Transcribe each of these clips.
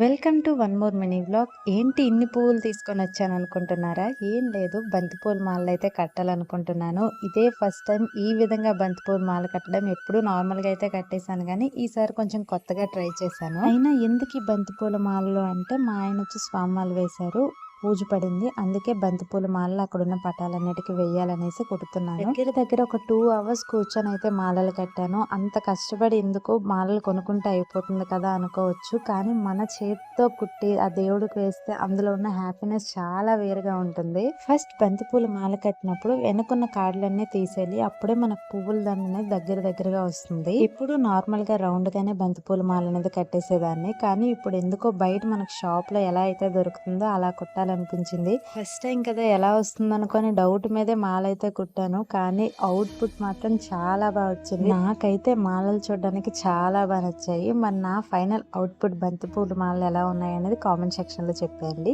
Welcome to one more mini blog. ఏంటి ఇన్ని పువ్వులు తీసుకొని వచ్చాను అనుకుంటున్నారా? ఏం లేదు బంతిపూల మాలలు అయితే కట్టాలనుకుంటున్నాను. ఇదే ఫస్ట్ టైం ఈ విధంగా బంతిపూల మాల కట్టడం. ఎప్పుడు నార్మల్గా అయితే కట్టేశాను కానీ ఈసారి కొంచెం కొత్తగా ట్రై చేశాను. అయినా ఎందుకు ఈ బంతిపూల మాలలు అంటే మా ఆయన వచ్చి స్వామాలు వేశారు. పూజ పడింది. అందుకే బంతిపూల మాలలు అక్కడ ఉన్న పటాలన్నిటికీ వెయ్యాలనేసి కుడుతున్నాను. దగ్గర దగ్గర ఒక టూ అవర్స్ కూర్చొని అయితే మాలలు కట్టాను. అంత కష్టపడి ఎందుకు మాలలు కొనుక్కుంటే అయిపోతుంది కదా అనుకోవచ్చు. కానీ మన చేతితో కుట్టి ఆ దేవుడికి వేస్తే అందులో ఉన్న హ్యాపీనెస్ చాలా వేరుగా ఉంటుంది. ఫస్ట్ బంతిపూల మాల కట్టినప్పుడు వెనుకున్న కాడలన్నీ తీసేయాలి. అప్పుడే మనకు పువ్వుల దండ అనేది దగ్గర దగ్గరగా వస్తుంది. ఇప్పుడు నార్మల్గా రౌండ్ గానే బంతిపూల మాల అనేది కట్టేసేదాన్ని. కానీ ఇప్పుడు ఎందుకో బయట మనకు షాప్లో ఎలా అయితే దొరుకుతుందో అలా కుట్టాలి కుట్టాలనిపించింది ఫస్ట్ టైం కదా ఎలా వస్తుంది అనుకొని డౌట్ మీదే మాల అయితే కుట్టాను. కానీ అవుట్పుట్ మాత్రం చాలా బాగా వచ్చింది. నాకైతే మాలలు చూడడానికి చాలా బాగా నచ్చాయి. మరి నా ఫైనల్ అవుట్పుట్ బంతిపూలు మాలలు ఎలా ఉన్నాయి అనేది కామెంట్ సెక్షన్లో చెప్పేయండి. చెప్పండి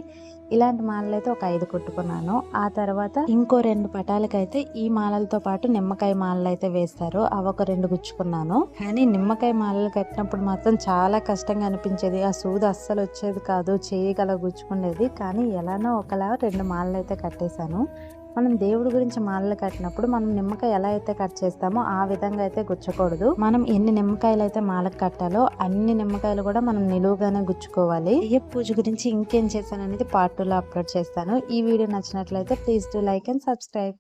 ఇలాంటి మాలలు అయితే ఒక ఐదు కుట్టుకున్నాను. ఆ తర్వాత ఇంకో రెండు పటాలకైతే ఈ మాలలతో పాటు నిమ్మకాయ మాలలు అయితే వేస్తారు. అవి ఒక రెండు గుచ్చుకున్నాను. కానీ నిమ్మకాయ మాలలు కట్టినప్పుడు మాత్రం చాలా కష్టంగా అనిపించేది. ఆ సూది అస్సలు వచ్చేది కాదు. చేయగల గుచ్చుకునేది. కానీ ఎలానో ఒకలా రెండు మాలలు అయితే కట్టేశాను. మనం దేవుడి గురించి మాలలు కట్టినప్పుడు మనం నిమ్మకాయ ఎలా అయితే కట్ చేస్తామో ఆ విధంగా అయితే గుచ్చకూడదు. మనం ఎన్ని నిమ్మకాయలు అయితే మాలకు కట్టాలో అన్ని నిమ్మకాయలు కూడా మనం నిలువుగానే గుచ్చుకోవాలి. ఏ పూజ గురించి ఇంకేం చేశాను అనేది పార్ట్ టూలో అప్లోడ్ చేస్తాను. ఈ వీడియో నచ్చినట్లయితే please do like and subscribe